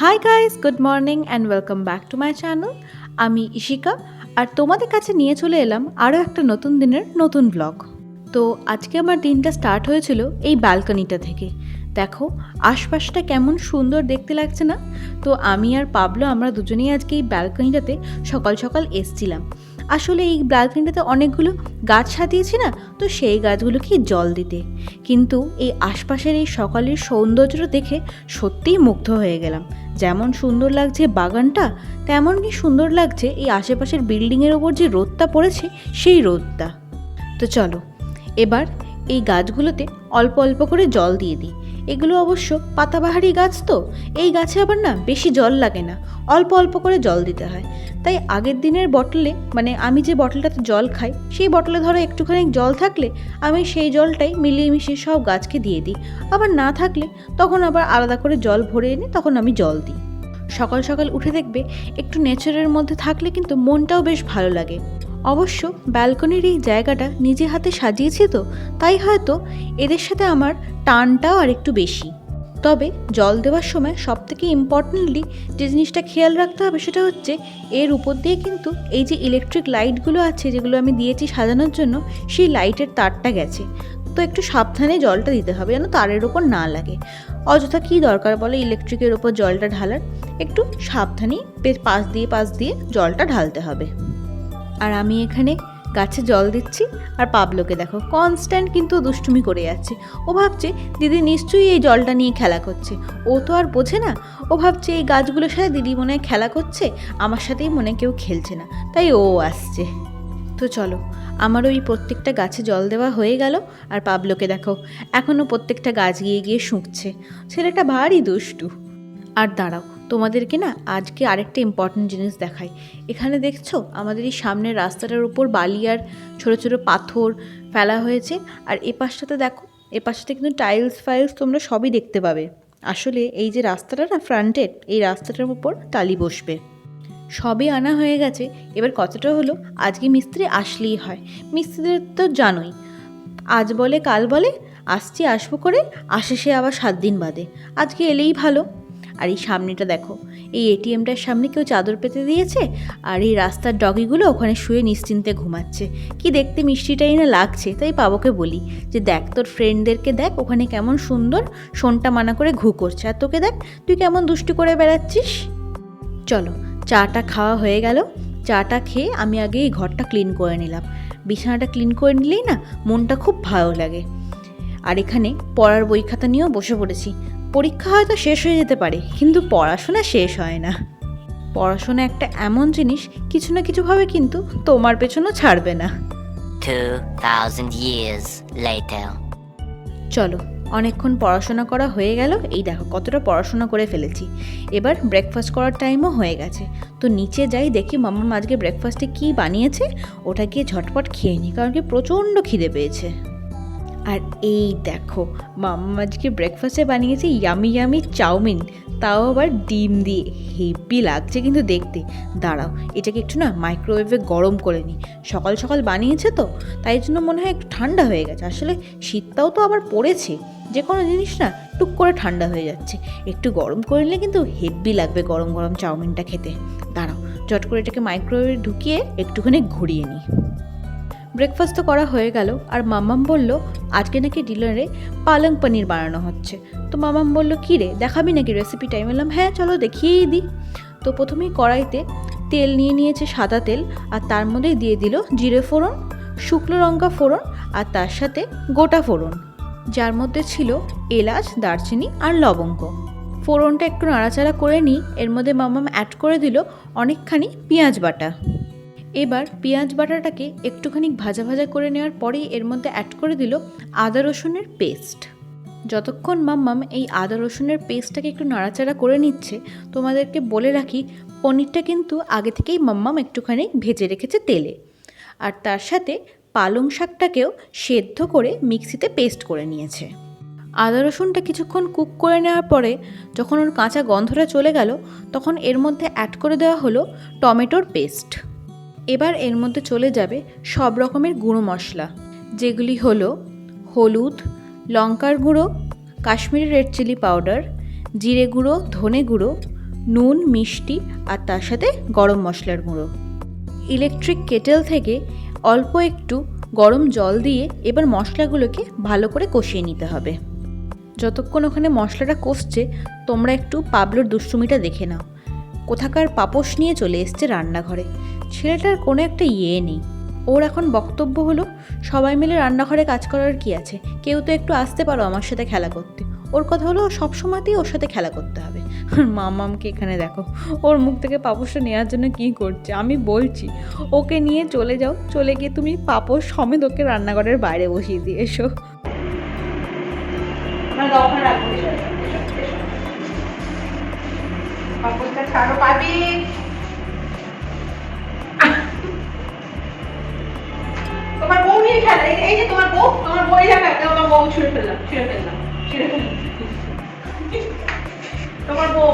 Hi guys good morning and welcome back to my channel আমি ইশিকা আর তোমাদের কাছে নিয়ে চলে এলাম আরও একটা নতুন দিনের নতুন ব্লগ তো আজকে আমার দিনটা স্টার্ট হয়েছিল এই ব্যালকনিটা থেকে। দেখো, আশপাশটা কেমন সুন্দর দেখতে লাগছে না? তো আমি আর পাবলো আমরা দুজনেই আজকে এই ব্যালকনিটাতে সকাল সকাল এসছিলাম। আসলে এই ব্যালকনিটাতে অনেকগুলো গাছ সাজিয়েছি না, তো সেই গাছগুলোকে জল দিতে? কিন্তু এই আশপাশের এই সকালের সৌন্দর্যটা দেখে সত্যিই মুগ্ধ হয়ে গেলাম। যেমন সুন্দর লাগছে বাগানটা তেমনই সুন্দর লাগছে এই আশেপাশের বিল্ডিংয়ের ওপর যে রোদটা পড়েছে, সেই রোদটা। তো চলো, এবার এই গাছগুলোতে অল্প অল্প করে জল দিয়ে দিই। এগুলো অবশ্য পাতাবাহারি গাছ তো। এই গাছে আবার না বেশি জল লাগে না। অল্প অল্প করে জল দিতে হয়। তাই আগের দিনের বটলে মানে আমি যে বটলটাতে জল খাই, সেই বটলে ধরো একটুখানি জল থাকলে আমি সেই জলটাই মিলিয়ে মিশিয়ে সব গাছকে দিয়ে দিই। আবার না থাকলে তখন আবার আলাদা করে জল ভরে এনে তখন আমি জল দিই। সকাল সকাল উঠে দেখবে একটু নেচারের মধ্যে থাকলে কিন্তু মনটাও বেশ ভালো লাগে। অবশ্য ব্যালকনির এই জায়গাটা নিজে হাতে সাজিয়েছি তো, তাই হয়তো এদের সাথে আমার টানটাও আর একটু বেশি। তবে জল দেওয়ার সময় সব থেকে ইম্পর্টেন্টলি যে জিনিসটা খেয়াল রাখতে হবে সেটা হচ্ছে এর উপর দিয়ে কিন্তু এই যে ইলেকট্রিক লাইটগুলো আছে যেগুলো আমি দিয়েছি সাজানোর জন্য, সেই লাইটের তারটা গেছে। তো একটু সাবধানে জলটা দিতে হবে যেন তারের ওপর না লাগে। অযথা কী দরকার বলে ইলেকট্রিকের ওপর জলটা ঢালার? একটু সাবধানেই পাশ দিয়ে পাশ দিয়ে জলটা ঢালতে হবে। আর আমি এখানে গাছে জল দিচ্ছি। আর পাবলোকে দেখো কনস্ট্যান্ট কিন্তু দুষ্টুমি করে যাচ্ছে। ও ভাবছে, দিদি নিশ্চয়ই এই জলটা নিয়ে খেলা করছে। ও তো আর বোঝে না। ও ভাবছে, এই গাছগুলোর সাথে দিদি মনে হয় খেলা করছে, আমার সাথেই মনে কেউ খেলছে না। তাই ও আসছে। তো চলো, আমার ওই প্রত্যেকটা গাছে জল দেওয়া হয়ে গেল। আর পাবলোকে দেখো এখনও প্রত্যেকটা গাছ গিয়ে গিয়ে শুঁকছে। ছেলেটা ভারী দুষ্টু। আর দাঁড়াও তোমাদেরকে না আজকে আরেকটা ইম্পর্টেন্ট জিনিস দেখাই। এখানে দেখছ আমাদের এই সামনের রাস্তাটার উপর বালি আর ছোটো ছোটো পাথর ফেলা হয়েছে। আর এ পাশটাতে দেখো, এ পাশটাতে কিন্তু টাইলস ফাইলস তোমরা সবই দেখতে পাবে। আসলে এই যে রাস্তাটা না ফ্রন্টেড এই রাস্তাটার উপর টালি বসবে। সবই আনা হয়ে গেছে। এবার কতটা হলো, আজকে মিস্ত্রি আসলেই হয়। মিস্ত্রিদের তো জানোই। আজ বলে, কাল বলে, আসছি, আসব করে, আসে সে আবার সাত দিন বাদে। আজকে এলেই ভালো। আর এই সামনেটা দেখো, এই এটিএমটার সামনে কেউ চাদর পেতে দিয়েছে? আর এই রাস্তার ডগিগুলো ওখানে শুয়ে নিশ্চিন্তে ঘুমাচ্ছে। কি দেখতে মিষ্টিটাই না লাগছে, তাই পাবকে বলি যে দেখ তোর ফ্রেন্ডদেরকে দেখ ওখানে কেমন সুন্দর শোনটা মানা করে ঘু করছে। আর তোকে দেখ, তুই কেমন দুষ্টু করে বেড়াচ্ছিস? চলো, চাটা খাওয়া হয়ে গেল। চাটা খেয়ে আমি আগে এই ঘরটা ক্লিন করে নিলাম। বিছানাটা ক্লিন করে নিলেই না মনটা খুব ভালো লাগে। আর এখানে পড়ার বই খাতা নিয়েও বসে পড়েছি। পরীক্ষা হয়তো শেষ হয়ে যেতে পারে কিন্তু পড়াশোনা শেষ হয় না। পড়াশোনা একটা এমন জিনিস কিছু না কিছুভাবে কিন্তু তোমার পেছনও ছাড়বে না। 2,000 years later. চলো অনেকক্ষণ পড়াশোনা করা হয়ে গেল এই দেখো কতটা পড়াশোনা করে ফেলেছি। এবার ব্রেকফাস্ট করার টাইমও হয়ে গেছে। তো নিচে যাই দেখি মাম্মা আজকে ব্রেকফাস্টে কী বানিয়েছে ওটা গিয়ে ঝটপট খেয়ে নিই কারণ কি প্রচণ্ড খিদে পেয়েছে। আর এই দেখো, মাম্মা আজকে ব্রেকফাস্টে বানিয়েছে ইয়ামি ইয়ামি চাউমিন। তাও আবার ডিম দিয়ে। হেভি লাগছে কিন্তু দেখতে। দাঁড়াও, এটাকে একটু না মাইক্রোওয়েভে গরম করে নিই সকাল সকাল বানিয়েছে তো, তাই জন্য মনে হয় একটু ঠান্ডা হয়ে গেছে। আসলে শীতটাও তো আবার পড়েছে। যে কোনো জিনিস না টুক করে ঠান্ডা হয়ে যাচ্ছে। একটু গরম করে নিলে কিন্তু হেভি লাগবে গরম গরম চাউমিনটা খেতে। দাঁড়াও, চট করে এটাকে মাইক্রোওয়েভে ঢুকিয়ে একটুখানি ঘুরিয়ে নিই ব্রেকফাস্ট তো করা হয়ে গেল, আর মামাম বলল, আজকে নাকি ডিনারে পালং পনির বানানো হচ্ছে। তো মামাম বলল, কী রে, দেখাবি নাকি রেসিপিটা আমি বললাম হ্যাঁ চলো দেখিয়েই দিই। তো প্রথমেই কড়াইতে তেল নিয়ে নিয়েছে সাদা তেল, আর তার মধ্যেই দিয়ে দিল জিরে ফোড়ন, শুকনো লঙ্কা ফোড়ন, আর তার সাথে গোটা ফোড়ন, যার মধ্যে ছিল এলাচ, দারচিনি, আর লবঙ্গ। ফোড়নটা একটু নাড়াচাড়া করে নিই, এর মধ্যে মামাম অ্যাড করে দিল অনেকখানি পেঁয়াজ বাটা। এবার পেঁয়াজ বাটাটাকে একটুখানি ভাজা ভাজা করে নেওয়ার পরেই এর মধ্যে অ্যাড করে দিল আদা রসুনের পেস্ট যতক্ষণ মাম্মাম এই আদা রসুনের পেস্টটাকে একটু নাড়াচাড়া করে নিচ্ছে, তোমাদেরকে বলে রাখি, পনিরটা কিন্তু আগে থেকেই মাম্মাম একটুখানি ভেজে রেখেছে তেলে। আর তার সাথে পালং শাকটাকেও সেদ্ধ করে মিক্সিতে পেস্ট করে নিয়েছে। আদা রসুনটা কিছুক্ষণ কুক করে নেওয়ার পরে যখন ওর কাঁচা গন্ধটা চলে গেল, তখন এর মধ্যে অ্যাড করে দেওয়া হলো টমেটোর পেস্ট এবার এর মধ্যে চলে যাবে সব রকমের গুঁড়ো মশলা, যেগুলি হলো হলুদ, লঙ্কার গুঁড়ো, কাশ্মীরি রেড চিলি পাউডার, জিরে গুঁড়ো, ধনে গুঁড়ো, নুন, মিষ্টি আর তার সাথে গরম মশলার গুঁড়ো। ইলেকট্রিক কেটেল থেকে অল্প একটু গরম জল দিয়ে এবার মশলাগুলোকে ভালো করে কষিয়ে নিতে হবে। যতক্ষণ ওখানে মশলাটা কষছে, তোমরা একটু পাবলোর দুষ্টুমিটা দেখে নাও। কোথাকার পাপোশ নিয়ে চলে এসছে রান্নাঘরে। ছেলেটার কোনো একটা ইয়ে নেই। ওর এখন বক্তব্য হলো, সবাই মিলে রান্নাঘরে কাজ করার কি আছে? কেউ তো একটু আসতে পারো আমার সাথে খেলা করতে। ওর কথা হলো সব সময়তেই ওর সাথে খেলা করতে হবে। মামামকে এখানে দেখো, ওর মুখ থেকে পাপোশটা নেওয়ার জন্য কি করছে? আমি বলছি, ওকে নিয়ে চলে যাও, চলে গিয়ে তুমি পাপোশ সমেত ওকে রান্নাঘরের বাইরে বসিয়ে দিয়ে এসো। এই- এই যে তোমার বউ তোমার বউ এই জায়গায় তোমার বউ ছুঁড়ে ফেললাম ছুঁড়ে ফেললাম ছুঁড়ে ফেললাম। তোমার বউ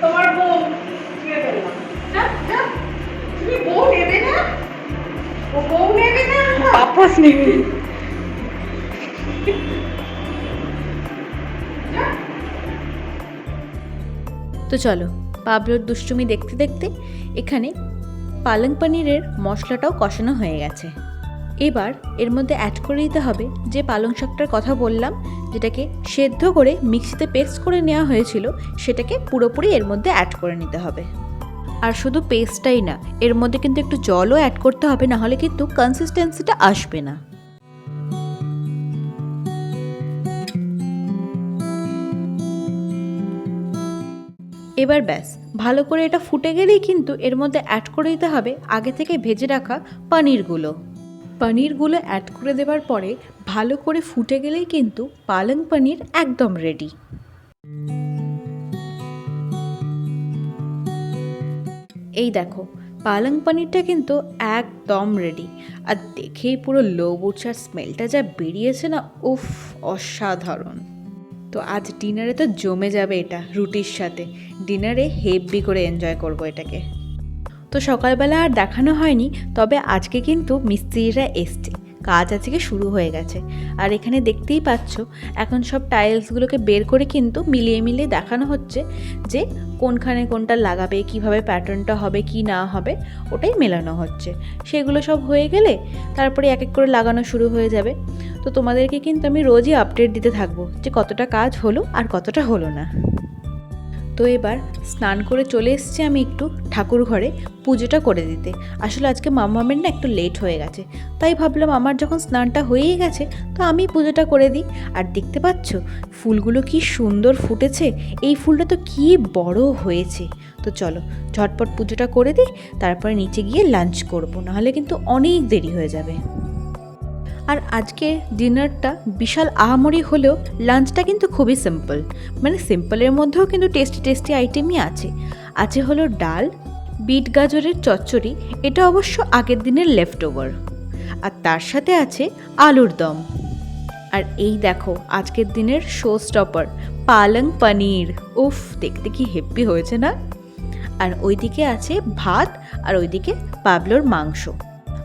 তোমার বউ ছুঁড়ে ফেললাম। যা, যা। তুমি বউ নেবে না? ও বউ নেবে না? পাপোশ নেবে। তো চলো পাবলোর দুষ্টুমি দেখতে দেখতে এখানে পালং পনিরের মশলাটাও কষানো হয়ে গেছে। এবার এর মধ্যে অ্যাড করে দিতে হবে যে পালং শাকটার কথা বললাম, যেটাকে সেদ্ধ করে মিক্সিতে পেস্ট করে নেওয়া হয়েছিল, সেটাকে পুরোপুরি এর মধ্যে অ্যাড করে নিতে হবে। আর শুধু পেস্টটাই না, এর মধ্যে কিন্তু একটু জলও অ্যাড করতে হবে, নাহলে কিন্তু কনসিস্টেন্সিটা আসবে না। এবার ব্যাস, ভালো করে এটা ফুটে গেলেই কিন্তু এর মধ্যে অ্যাড করে দিতে হবে আগে থেকে ভেজে রাখা পনিরগুলো। পনিরগুলো অ্যাড করে দেওয়ার পরে ভালো করে ফুটে গেলেই কিন্তু পালং পনির একদম রেডি এই দেখো, পালং পনিরটা কিন্তু একদম রেডি আর দেখেই পুরো লো বুচার স্মেলটা যা বেরিয়েছে না, উফ, অসাধারণ। তো আজ ডিনারে তো জমে যাবে এটা, রুটির সাথে। ডিনারে হেভি করে এনজয় করব এটাকে। তো সকালবেলা আর দেখানো হয়নি, তবে আজকে কিন্তু মিস্ত্রিরা এসছে। কাজ আজকে শুরু হয়ে গেছে। আর এখানে দেখতেই পাচ্ছ, এখন সব টাইলসগুলোকে বের করে কিন্তু মিলিয়ে মিলিয়ে দেখানো হচ্ছে যে কোনখানে কোনটা লাগাবে, কীভাবে প্যাটার্নটা হবে, কি না হবে, ওটাই মেলানো হচ্ছে। সেগুলো সব হয়ে গেলে তারপরে এক এক করে লাগানো শুরু হয়ে যাবে। তো তোমাদেরকে কিন্তু আমি রোজই আপডেট দিতে থাকব যে কতটা কাজ হলো আর কতটা হলো না। তো এবার স্নান করে চলে এসেছি আমি একটু ঠাকুর ঘরে পুজোটা করে দিতে। আসলে আজকে মামামের না একটু লেট হয়ে গেছে। তাই ভাবলাম আমার যখন স্নানটা হয়েই গেছে, তো আমি পুজোটা করে দিই। আর দেখতে পাচ্ছ, ফুলগুলো কি সুন্দর ফুটেছে। এই ফুলটা তো কি বড় হয়েছে। তো চলো, ঝটপট পুজোটা করে দিই, তারপরে নিচে গিয়ে লাঞ্চ করব। নাহলে কিন্তু অনেক দেরি হয়ে যাবে। আর আজকে ডিনারটা বিশাল আহামরি হলেও লাঞ্চটা কিন্তু খুবই সিম্পল মানে সিম্পলের মধ্যেও কিন্তু টেস্টি টেস্টি আইটেমই আছে। আছে হলো ডাল, বিট গাজরের চচ্চড়ি, এটা অবশ্য আগের দিনের লেফট ওভার আর তার সাথে আছে আলুর দম। আর এই দেখো, আজকের দিনের শো স্টপার পালং পনির। উফ, দেখতে কি হেপ্পি হয়েছে না? আর ওইদিকে আছে ভাত, আর ওইদিকে পাবলোর মাংস।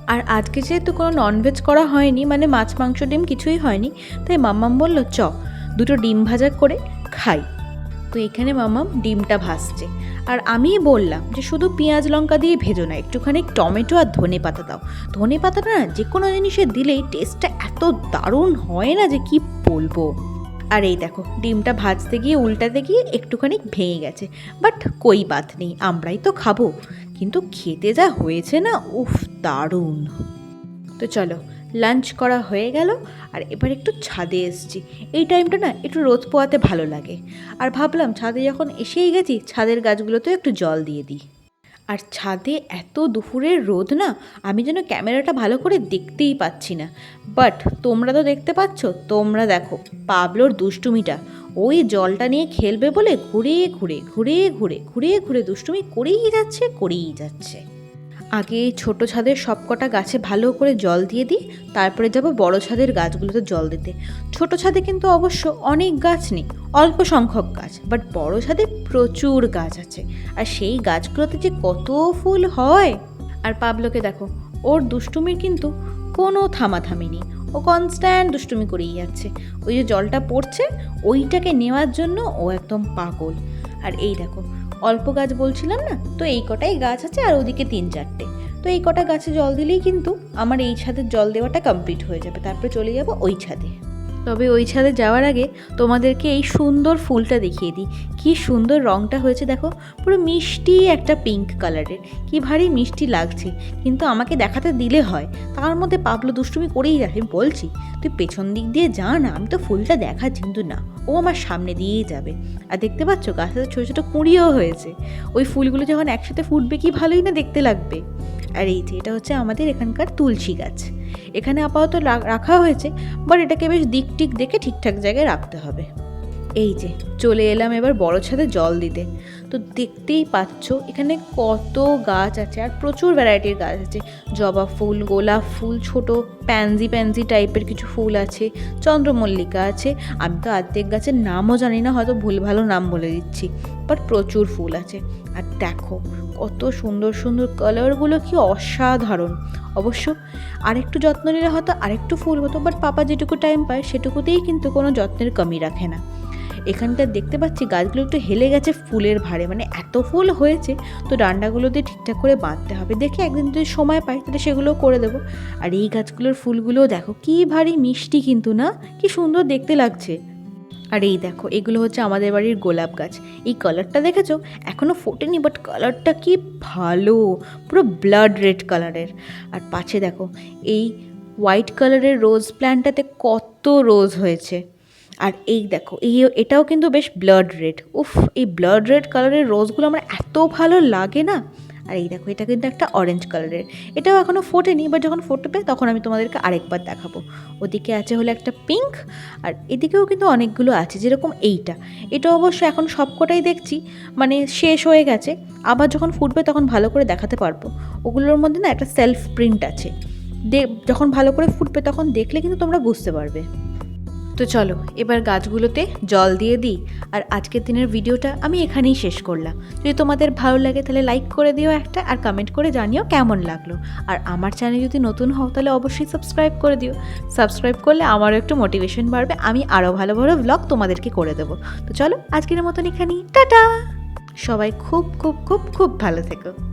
আর আজকে যেহেতু কোনো ননভেজ করা হয়নি মানে মাছ, মাংস, ডিম কিছুই হয়নি, তাই মাম্মাম বলল, চ, দুটো ডিম ভাজা করে খাই। তো এখানে মামাম ডিমটা ভাসছে আর আমিই বললাম যে, শুধু পেঁয়াজ লঙ্কা দিয়ে ভেজো না, একটুখানি টমেটো আর ধনে পাতা দাও। ধনে পাতাটা না যে কোনো জিনিসে দিলেই টেস্টটা এত দারুণ হয় না যে, কি বলব? আর এই দেখো, ডিমটা ভাজতে গিয়ে, উল্টাতে গিয়ে একটুখানি ভেঙে গেছে। বাট কই বাত নেই, আমরাই তো খাব। কিন্তু খেতে যা হয়েছে না, উফ, দারুণ। তো চলো লাঞ্চ করা হয়ে গেল, আর এবার একটু ছাদে এসছি। এই টাইমটা না একটু রোদ পোয়াতে ভালো লাগে। আর ভাবলাম ছাদে যখন এসেই গেছি, ছাদের গাছগুলোতেও একটু জল দিয়ে দিই। আর ছাদে এত দুপুরের রোদ না, আমি যেন ক্যামেরাটা ভালো করে দেখতেই পাচ্ছি না। বাট তোমরা তো দেখতে পাচ্ছ, তোমরা দেখো, পাবলোর দুষ্টুমিটা। ওই জলটা নিয়ে খেলবে বলে ঘুরে ঘুরে ঘুরে ঘুরে ঘুরে ঘুরে দুষ্টুমি করেই যাচ্ছে করেই যাচ্ছে। আগে ছোট ছাদের সবকটা গাছে ভালো করে জল দিয়ে দিই, তারপরে যাব বড় ছাদের গাছগুলোতে জল দিতে। ছোট ছাদে কিন্তু অবশ্য অনেক গাছ নেই, অল্প সংখ্যক গাছ বাট বড় ছাদে প্রচুর গাছ আছে। আর সেই গাছগুলোতে যে কত ফুল হয়! আর পাবলোকে দেখো, ওর দুষ্টুমির কিন্তু কোনো থামাথামি নেই, ও কনস্ট্যান্ট দুষ্টুমি করেই যাচ্ছে। ওই যে জলটা পড়ছে, ওইটাকে নেওয়ার জন্য ও একদম পাগল। আর এই দেখো অল্প গাছ বলছিলাম না? তো এই কটাই গাছ আছে আর ওদিকে তিন চারটে। তো এই কটা গাছে জল দিলেই কিন্তু আমার এই ছাদের জল দেওয়াটা কমপ্লিট হয়ে যাবে। তারপরে চলে যাব ওই ছাদে। তবে ওই ছাদে যাওয়ার আগে তোমাদেরকে এই সুন্দর ফুলটা দেখিয়ে দিই। কি সুন্দর রঙটা হয়েছে দেখো। পুরো মিষ্টি একটা পিঙ্ক কালারের কি ভারী মিষ্টি লাগছে। কিন্তু আমাকে দেখাতে দিলে হয়। তার মধ্যে পাবলো দুষ্টুমি করেই রাখে বলছি, তুই পেছন দিক দিয়ে যা না, আমি তো ফুলটা দেখাচ্ছি কিন্তু না। ও আমার সামনে দিয়েই যাবে। আর দেখতে পাচ্ছ গাছে ছোটো ছোটো কুঁড়িও হয়েছে। ওই ফুলগুলো যখন একসাথে ফুটবে, কি ভালোই না দেখতে লাগবে। আর এই যে, এটা হচ্ছে আমাদের এখানকার তুলসী গাছ। এখানে আপাতত রাখা হয়েছে বাট এটাকে বেশ দিক টিক দেখে ঠিকঠাক জায়গায় রাখতে হবে। এই যে, চলে এলাম এবার বড় ছাদে জল দিতে। তো দেখতেই পাচ্ছ, এখানে কত গাছ আছে আর প্রচুর ভ্যারাইটির গাছ আছে। জবা ফুল, গোলাপ ফুল, ছোট প্যানজি প্যানজি টাইপের কিছু ফুল আছে, চন্দ্রমল্লিকা আছে। আমি তো আর্ধেক গাছের নামও জানি না, হয়তো ভুল ভালো নাম বলে দিচ্ছি বাট প্রচুর ফুল আছে। আর দেখো, কত সুন্দর সুন্দর কালারগুলো কি অসাধারণ। অবশ্য আরেকটু যত্ন নিলে হয়তো আরেকটু ফুল হতো বাট পাপা যেটুকু টাইম পায়, সেটুকুতেই কিন্তু কোনো যত্নের কমি রাখে না। এখানটা দেখতে পাচ্ছি গাছগুলো একটু হেলে গেছে ফুলের ভারে মানে এত ফুল হয়েছে, তো ডান্ডাগুলো দিয়ে ঠিকঠাক করে বাঁধতে হবে। দেখে একদিন যদি সময় পাই, তাহলে সেগুলোও করে দেবো। আর এই গাছগুলোর ফুলগুলোও দেখো, কি ভারী মিষ্টি কিন্তু না? কি সুন্দর দেখতে লাগছে। আর এই দেখো, এগুলো হচ্ছে আমাদের বাড়ির গোলাপ গাছ। এই কালারটা দেখেছ? এখনও ফোটেনি বাট কালারটা কি ভালো! পুরো ব্লাড রেড কালারের। আর পাছে দেখো, এই হোয়াইট কালারের রোজ প্ল্যান্টটাতে কত রোজ হয়েছে। আর এই দেখো, এই এটাও কিন্তু বেশ ব্লাড রেড উফ, এই ব্লাড রেড কালারের রোজগুলো আমার এত ভালো লাগে না। আর এই দেখো, এটা কিন্তু একটা অরেঞ্জ কালারের এটাও এখনও ফোটেনি বাট যখন ফুটবে তখন আমি তোমাদেরকে আরেকবার দেখাবো। ওদিকে আছে হলো একটা পিঙ্ক আর এদিকেও কিন্তু অনেকগুলো আছে, যেরকম এইটা। এটা অবশ্য এখন সবকটাই দেখছি মানে শেষ হয়ে গেছে। আবার যখন ফুটবে তখন ভালো করে দেখাতে পারব। ওগুলোর মধ্যে না একটা সেলফ প্রিন্ট আছে। যখন ভালো করে ফুটবে তখন দেখলে কিন্তু তোমরা বুঝতে পারবে। তো চলো, এবার গাছগুলোতে জল দিয়ে দিই। আর আজকের দিনের ভিডিওটা আমি এখানেই শেষ করলাম। যদি তোমাদের ভালো লাগে তাহলে লাইক করে দিও একটা আর কমেন্ট করে জানিও কেমন লাগল। আর আমার চ্যানেল যদি নতুন হও তাহলে অবশ্যই সাবস্ক্রাইব করে দিও। সাবস্ক্রাইব করলে আমারও একটু মোটিভেশন বাড়বে, আমি আরও ভালো ভালো ব্লগ তোমাদেরকে করে দেবো। তো চলো, আজকের মতন এখানেই, টাটা! সবাই খুব খুব খুব খুব ভালো থেকো।